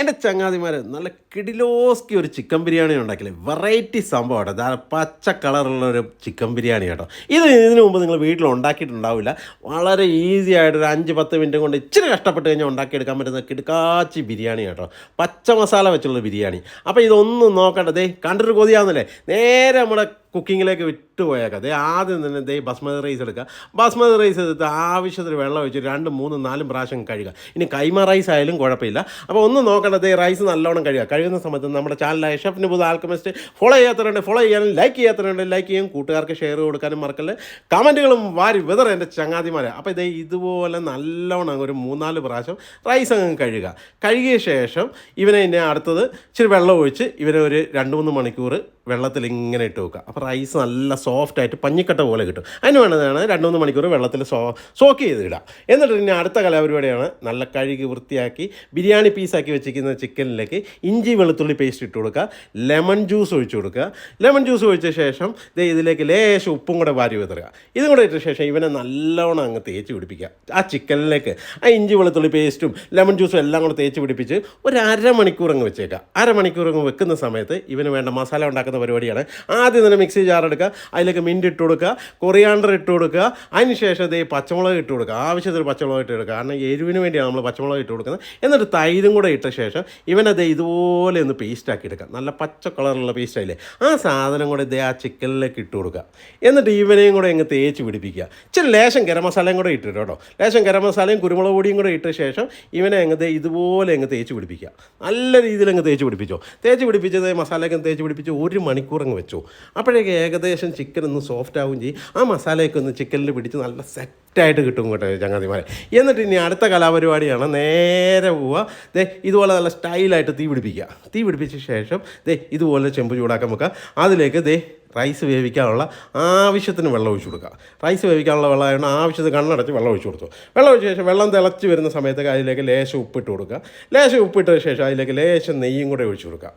എന്റെ ചങ്ങാതിമാർ നല്ല കിടിലോസ്കി ഒരു ചിക്കൻ ബിരിയാണി ഉണ്ടാക്കില്ലേ? വെറൈറ്റി സംഭവം കേട്ടോ ദാ പച്ച കളറുള്ള ഒരു ചിക്കൻ ബിരിയാണി കേട്ടോ ഇത് ഇതിനു മുമ്പ് നിങ്ങൾ വീട്ടിൽ ഉണ്ടാക്കിയിട്ടുണ്ടാവില്ല. വളരെ ഈസി ആയിട്ട് ഒരു അഞ്ച് പത്ത് മിനിറ്റ് കൊണ്ട് ഇച്ചിരി കഷ്ടപ്പെട്ട് കഴിഞ്ഞാൽ ഉണ്ടാക്കിയെടുക്കാൻ പറ്റുന്ന കിടുക്കാച്ചി ബിരിയാണി കേട്ടോ പച്ച മസാല വെച്ചുള്ള ബിരിയാണി. അപ്പോൾ ഇതൊന്നും നോക്കണ്ട. ദേ കണ്ടിട്ട് കൊതിയാവുന്നില്ലേ നേരെ നമ്മുടെ കുക്കിങ്ങിലേക്ക് വിട്ടുപോയേക്കാം ദേ ആദ്യം തന്നെ ദേ ബസ്മതി റൈസ് എടുക്കുക. ബസ്മതി റൈസ് എടുത്ത് ആവശ്യത്തിന് വെള്ളം ഒഴിച്ച് രണ്ടും മൂന്നും നാലും പ്രാവശ്യം കഴുകുക. ഇനി കൈമ റൈസ് ആയാലും കുഴപ്പമില്ല. അപ്പോൾ ഒന്ന് നോക്കേണ്ടത് റൈസ് നല്ലോണം കഴുകുക. കഴുകുന്ന സമയത്ത് നമ്മുടെ ചാനലായ ഷെഫിന് പുതു ആൽക്കമിസ്റ്റ് ഫോളോ ചെയ്യാത്തവരുണ്ട് ഫോളോ ചെയ്യാനും ലൈക്ക് ചെയ്യാത്തവരുണ്ട് ലൈക്ക് ചെയ്യും. കൂട്ടുകാർക്ക് ഷെയർ കൊടുക്കാനും മറക്കല്ലേ. കമന്റുകളും വാരി വിതറ എന്റെ ചങ്ങാതിമാരെ. അപ്പോൾ ഇതേ ഇതുപോലെ നല്ലോണം ഒരു മൂന്നാൽ പ്രാവശ്യം റൈസ് അങ്ങ് കഴുകുക. കഴുകിയ ശേഷം ഇവനെ ഇനി അടുത്തത് ഇച്ചിരി വെള്ളം ഒഴിച്ച് ഇവനെ ഒരു രണ്ട് മൂന്ന് മണിക്കൂർ വെള്ളത്തിൽ ഇങ്ങനെ ഇട്ട് വെക്കുക. അപ്പോൾ റൈസ് നല്ല സോഫ്റ്റ് ആയിട്ട് പഞ്ഞിക്കട്ട പോലെ കിട്ടും. അതിന് വേണ്ടതാണ് രണ്ട് മൂന്ന് മണിക്കൂർ വെള്ളത്തിൽ സോ സോക്ക് ചെയ്ത് ഇടുക എന്നിട്ട് ഇനി അടുത്ത കലാപരിപാടിയാണ് നല്ല കഴുകി വൃത്തിയാക്കി ബിരിയാണി പീസാക്കി വെച്ചിരിക്കുന്ന ചിക്കനിലേക്ക് ഇഞ്ചി വെളുത്തുള്ളി പേസ്റ്റ് ഇട്ട് കൊടുക്കുക. ലെമൺ ജ്യൂസ് ഒഴിച്ചു കൊടുക്കുക. ലെമൺ ജ്യൂസ് ഒഴിച്ച ശേഷം ദേ ഇതിലേക്ക് ലേശം ഉപ്പും കൂടെ വാരി വിതറുക. ഇതും കൂടെ ഇട്ട ശേഷം ഇവനെ നല്ലോണം അങ്ങ് തേച്ച് പിടിപ്പിക്കുക. ആ ചിക്കനിലേക്ക് ആ ഇഞ്ചി വെളുത്തുള്ളി പേസ്റ്റും ലെമൺ ജ്യൂസും എല്ലാം കൂടെ തേച്ച് പിടിപ്പിച്ച് ഒരു അരമണിക്കൂർ അങ്ങ് വെച്ചേക്കുക. അരമണിക്കൂർ അങ്ങ് വെക്കുന്ന സമയത്ത് ഇവന് വേണ്ട മസാല ഉണ്ടാക്കുന്ന പരിപാടിയാണ്. ആദ്യം തന്നെ മിക്സി ജാർ എടുക്കുക അതിലേക്ക് മിന്റ് ഇട്ട് കൊടുക്കുക കൊറിയാണ്ടർ ഇട്ട് കൊടുക്കുക അതിനുശേഷം ദേ പച്ചമുളക് ഇട്ട് കൊടുക്കുക. ആവശ്യത്തിന് പച്ചമുളക് ഇട്ട് കൊടുക്കുക. കാരണം എരിവിന് വേണ്ടിയാണ് നമ്മൾ പച്ചമുളക് ഇട്ട് കൊടുക്കുന്നത്. എന്നിട്ട് തൈരും കൂടെ ഇട്ട ശേഷം ഇവനത് ഇതുപോലെ ഒന്ന് പേസ്റ്റാക്കി എടുക്കുക. നല്ല പച്ച കളറുള്ള പേസ്റ്റായില്ലേ ആ സാധനം കൂടെ ഇതേ ആ ചിക്കനിലേക്ക് ഇട്ട് കൊടുക്കുക. എന്നിട്ട് ഇവനെയും കൂടെ അങ്ങ് തേച്ച് പിടിപ്പിക്കുക. ഇച്ചിരി ലേശം ഗരം മസാലയും കൂടെ ഇട്ടിട്ട് കേട്ടോ. ലേശം ഗരം മസാലയും കുരുമുളക് പൊടിയും കൂടെ ഇട്ട ശേഷം ഇവനെ അങ്ങ് ഇതുപോലെ അങ്ങ് തേച്ച് പിടിപ്പിക്കുക. നല്ല രീതിയിൽ അങ്ങ് തേച്ച് പിടിപ്പിച്ചോ. തേച്ച് പിടിപ്പിച്ചത് മസാലയൊക്കെ തേച്ച് പിടിപ്പിച്ച് ഒരു മണിക്കൂർ അങ്ങ് വെച്ചു. അപ്പോഴേക്ക് ഏകദേശം ചിക്കൻ ഒന്ന് സോഫ്റ്റ് ആവുകയും ചെയ്യും. ആ മസാലയൊക്കെ ഒന്ന് ചിക്കനിൽ പിടിച്ച് നല്ല സെറ്റായിട്ട് കിട്ടും കേട്ടോ ചങ്ങാതിമാരെ. എന്നിട്ട് ഇനി അടുത്ത കലാപരിപാടിയാണ് നേരെ പോവുക. ദേ ഇതുപോലെ നല്ല സ്റ്റൈലായിട്ട് തീ പിടിപ്പിക്കുക. തീ പിടിപ്പിച്ച ശേഷം ദേ ഇതുപോലെ ചെമ്പ് ചൂടാക്കാൻ വെക്കുക. അതിലേക്ക് ദേ റൈസ് വേവിക്കാനുള്ള ആവശ്യത്തിന് വെള്ളം ഒഴിച്ചു കൊടുക്കുക. റൈസ് വേവിക്കാനുള്ള വെള്ളം ആയതുകൊണ്ട് ആവശ്യത്തിന് കണ്ണടച്ച് വെള്ളം ഒഴിച്ചു കൊടുത്തു. വെള്ളം ഒഴിച്ച ശേഷം വെള്ളം തിളച്ച് വരുന്ന സമയത്ത് അതിലേക്ക് ലേശം ഉപ്പിട്ട് കൊടുക്കുക. ലേശം ഉപ്പിട്ട ശേഷം അതിലേക്ക് ലേശം നെയ്യും കൂടെ ഒഴിച്ചു കൊടുക്കുക.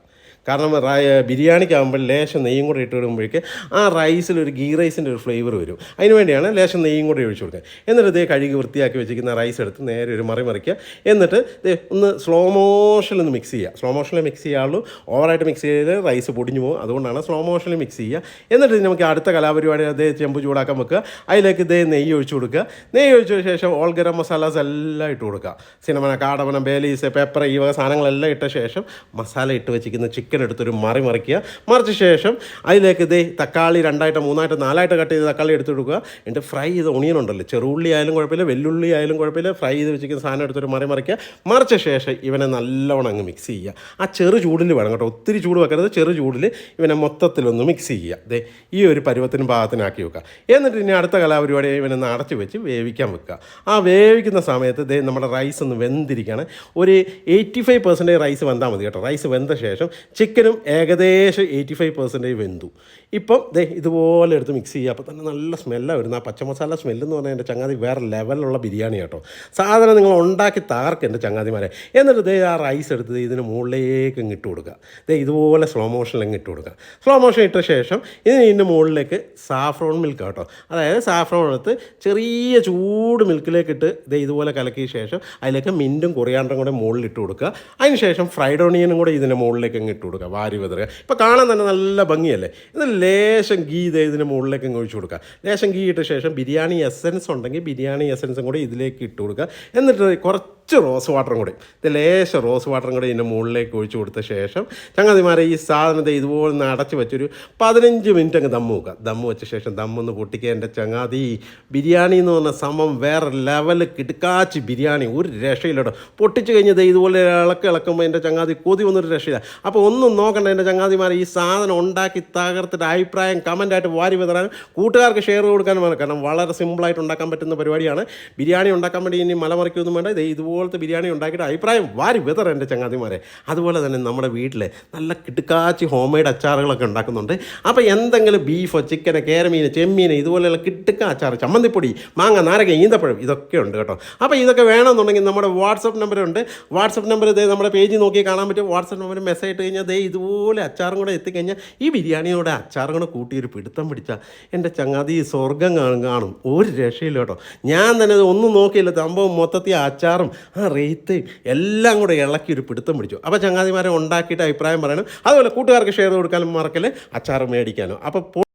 കാരണം ബിരിയാണിക്കാകുമ്പോൾ ലേശം നെയ്യും കൂടെ ഇട്ട് വിടുമ്പോഴേക്ക് ആ റൈസിൽ ഒരു ഗീ റൈസിന്റെ ഒരു ഫ്ലേവർ വരും. അതിന് വേണ്ടിയാണ് ലേശം നെയ്യും കൂടെ ഒഴിച്ചു കൊടുക്കുക. എന്നിട്ട് ഇതേ കഴുകി വൃത്തിയാക്കി വെച്ചിരിക്കുന്ന റൈസ് എടുത്ത് നേരെ ഒരു മറി മറിക്കുക. എന്നിട്ട് ഒന്ന് സ്ലോ മോഷനിൽ ഒന്ന് മിക്സ് ചെയ്യുക. സ്ലോ മോഷനിൽ മിക്സ് ചെയ്യാവുള്ളൂ. ഓവറായിട്ട് മിക്സ് ചെയ്ത് റൈസ് പൊടിഞ്ഞു പോകും. അതുകൊണ്ടാണ് സ്ലോ മോഷനിൽ മിക്സ് ചെയ്യുക. എന്നിട്ട് നമുക്ക് അടുത്ത കലാപരിപാടി അതേ ചെമ്പ് ചൂടാക്കാൻ വെക്കുക. അതിലേക്ക് ഇതേ നെയ്യ് ഒഴിച്ചു കൊടുക്കുക. നെയ്യ് ഒഴിച്ച ശേഷം ഓൾ ഗരം മസാലാസ് എല്ലാം ഇട്ട് കൊടുക്കുക. സിനിമ കാടമനം ബേലീസ് പെപ്പർ ഈ വക സാധനങ്ങളെല്ലാം ഇട്ട ശേഷം മസാല ഇട്ട് വെച്ചിരിക്കുന്ന ചിക്കൻ എടുത്തൊരു മറി മറിക്കുക. മറിച്ച ശേഷം അതിലേക്ക് ഇതേ തക്കാളി രണ്ടായിട്ട് മൂന്നായിട്ട് നാലായിട്ട് കട്ട് ചെയ്ത് തക്കാളി എടുത്ത് കൊടുക്കുക എന്നിട്ട് ഫ്രൈ ചെയ്ത ഒണിയൻ ഉണ്ടല്ലോ ചെറുള്ളി ആയാലും കുഴപ്പമില്ല വെല്ലുള്ളി ആയാലും കുഴപ്പമില്ല ഫ്രൈ ചെയ്ത് വെച്ചിരിക്കുന്ന സാധനം എടുത്തൊരു മറി മറിക്കുക. മറിച്ച ശേഷം ഇവനെ നല്ലവണ്ണം അങ്ങ് മിക്സ് ചെയ്യുക. ആ ചെറു ചൂടിൽ വേണം കേട്ടോ ഒത്തിരി ചൂട് വെക്കരുത് ചെറു ചൂടിൽ ഇവനെ മൊത്തത്തിലൊന്ന് മിക്സ് ചെയ്യുക. ദേ ഈ ഒരു പരുവത്തിനും പാകത്തിനാക്കി വെക്കുക. എന്നിട്ട് ഇനി അടുത്ത കലാപരിപാടി ഇവനെ അടച്ച് വെച്ച് വേവിക്കാൻ വെക്കുക. ആ വേവിക്കുന്ന സമയത്ത് ദേ നമ്മുടെ റൈസ് ഒന്ന് വെന്തിരിക്കുകയാണ്. ഒരു എയ്റ്റി ഫൈവ് പെർസെന്റേജ് റൈസ് വെന്താൽ മതി കേട്ടോ. റൈസ് വെന്ത ശേഷം ചിക്കനും ഏകദേശം എയ്റ്റി ഫൈവ് പെർസെന്റേജ് വെന്തു. ഇപ്പം ദേ ഇതുപോലെ എടുത്ത് മിക്സ് ചെയ്യുക അപ്പോൾ തന്നെ നല്ല സ്മെല്ലാണ് വരുന്നത്. ആ പച്ചമസാല സ്മെല്ല് എന്ന് പറഞ്ഞാൽ എന്റെ ചങ്ങാതി വേറെ ലെവലുള്ള ബിരിയാണി കേട്ടോ. സാധനം നിങ്ങൾ ഉണ്ടാക്കി താർക്ക് എന്റെ ചങ്ങാതിമാരെ. എന്നിട്ട് ദേ ആ റൈസ് എടുത്ത് ഇതിന് മുകളിലേക്ക് ഇങ്ങ് ഇട്ട് കൊടുക്കുക. ദേ ഇതുപോലെ സ്ലോ മോഷനിൽ അങ്ങ് ഇട്ട് കൊടുക്കുക. സ്ലോ മോഷൻ ഇട്ട ശേഷം ഇതിന് ഇതിന്റെ മുകളിലേക്ക് സാഫ്രോൺ മിൽക്ക് കേട്ടോ. അതായത് സാഫ്രോൺ എടുത്ത് ചെറിയ ചൂട് മിൽക്കിലേക്ക് ഇട്ട് ദേ ഇതുപോലെ കലക്കിയ ശേഷം അതിലേക്ക് മിന്റും കൊറിയാണ്ടറും കൂടെ മുകളിൽ ഇട്ട് കൊടുക്കുക. അതിന് ശേഷം ഫ്രൈഡ് ഓണിയനും കൂടെ ഇതിന്റെ മുകളിലേക്ക് അങ്ങ് ഇട്ട് കൊടുക്കുക വാരി വിതറുക. ഇപ്പോൾ കാണാൻ തന്നെ നല്ല ഭംഗിയല്ലേ? ഇത് ലേശം ഗീ ഇത് ഇതിന് മുകളിലേക്ക് അങ്ങ് ഒഴിച്ച് കൊടുക്കുക. ലേശം ഗീ ഇട്ട ശേഷം ബിരിയാണി എസൻസ് ഉണ്ടെങ്കിൽ ബിരിയാണി എസൻസും കൂടി ഇതിലേക്ക് ഇട്ട് കൊടുക്കുക. എന്നിട്ട് കുറച്ച് റോസ് വാട്ടറും കൂടി. ഇത് ലേശം റോസ് വാട്ടറും കൂടി ഇതിന്റെ മുകളിലേക്ക് ഒഴിച്ചു കൊടുത്ത ശേഷം ചങ്ങാതിമാരെ ഈ സാധനത്തെ ഇതുപോലെ ഒന്ന് അടച്ച് വെച്ചൊരു പതിനഞ്ച് മിനിറ്റ് അങ്ങ് ദമ്മ് വെക്കുക. ദമ്മ് വെച്ച ശേഷം ദമ്മൊന്ന് പൊട്ടിക്കുക. എന്റെ ചങ്ങാതി ബിരിയാണി എന്ന് പറഞ്ഞ സമം വേറെ ലെവൽ കിടുക്കാച്ചി ബിരിയാണി ഒരു രക്ഷയില്ലട്ടോ പൊട്ടിച്ച് കഴിഞ്ഞത് ഇതുപോലെ ഇളക്ക് ഇളക്കുമ്പോൾ എന്റെ ചങ്ങാതി കൊതി വന്നൊരു രക്ഷയില്ല. അപ്പോൾ ഒന്നും നോക്കണ്ട. എന്റെ ചങ്ങാതിമാരെ ഈ സാധനം ഉണ്ടാക്കി തകർത്തിട്ട് അഭിപ്രായം കമന്റായിട്ട് വാരി വിതറാൻ കൂട്ടുകാർക്ക് ഷെയർ കൊടുക്കാൻ വേണം. കാരണം വളരെ സിമ്പിളായിട്ട് ഉണ്ടാക്കാൻ പറ്റുന്ന പരിപാടിയാണ്. ബിരിയാണി ഉണ്ടാക്കാൻ വേണ്ടി ഇനി മലമറിക്കൊന്നും വേണ്ട. ഇത് ഇതുപോലത്തെ ബിരിയാണി ഉണ്ടാക്കിയിട്ട് അഭിപ്രായം വാരി വിതറ എന്റെ ചങ്ങാതിമാരെ. അതുപോലെ തന്നെ നമ്മുടെ വീട്ടിൽ നല്ല കിടുക്കാച്ചി ഹോം മെയ്ഡ് അച്ചാറുകളൊക്കെ ഉണ്ടാക്കുന്നുണ്ട്. അപ്പോൾ എന്തെങ്കിലും ബീഫോ ചിക്കനോ കേരമീന് ചെമ്മീൻ ഇതുപോലെയുള്ള കിട്ടുക്ക അച്ചാർ ചമ്മന്തിപ്പൊടി മാങ്ങ നാരക ഈന്തപ്പഴം ഇതൊക്കെ ഉണ്ട് കേട്ടോ. അപ്പോൾ ഇതൊക്കെ വേണമെന്നുണ്ടെങ്കിൽ നമ്മുടെ വാട്സപ്പ് നമ്പറുണ്ട്. വാട്സപ്പ് നമ്പർ ഇതേ നമ്മുടെ പേജ് നോക്കി കാണാൻ പറ്റും. വാട്സപ്പ് നമ്പർ മെസ്സേജ് ഇട്ട് കഴിഞ്ഞാൽ ദേ ഇതുപോലെ അച്ചാറും കൂടെ എത്തിക്കഴിഞ്ഞാൽ ഈ ബിരിയാണിയോടെ അച്ചാറും കൂടെ കൂട്ടി ഒരു പിടുത്തം പിടിച്ചാൽ എന്റെ ചങ്ങാതി സ്വർഗം കാണും. ഒരു രക്ഷയില്ല കേട്ടോ. ഞാൻ തന്നെ ഒന്നും നോക്കിയില്ല. സംഭവം മൊത്തത്തിൽ അച്ചാറും ആ റേത്ത് എല്ലാം കൂടെ ഇളക്കി ഒരു പിടുത്തം പിടിച്ചു. അപ്പോൾ ചങ്ങാതിമാരെ ഉണ്ടാക്കിയിട്ട് അഭിപ്രായം പറയണം. അതുപോലെ കൂട്ടുകാർക്ക് ഷെയർ കൊടുക്കാനും മറക്കൽ അച്ചാർ മേടിക്കാനും. അപ്പോൾ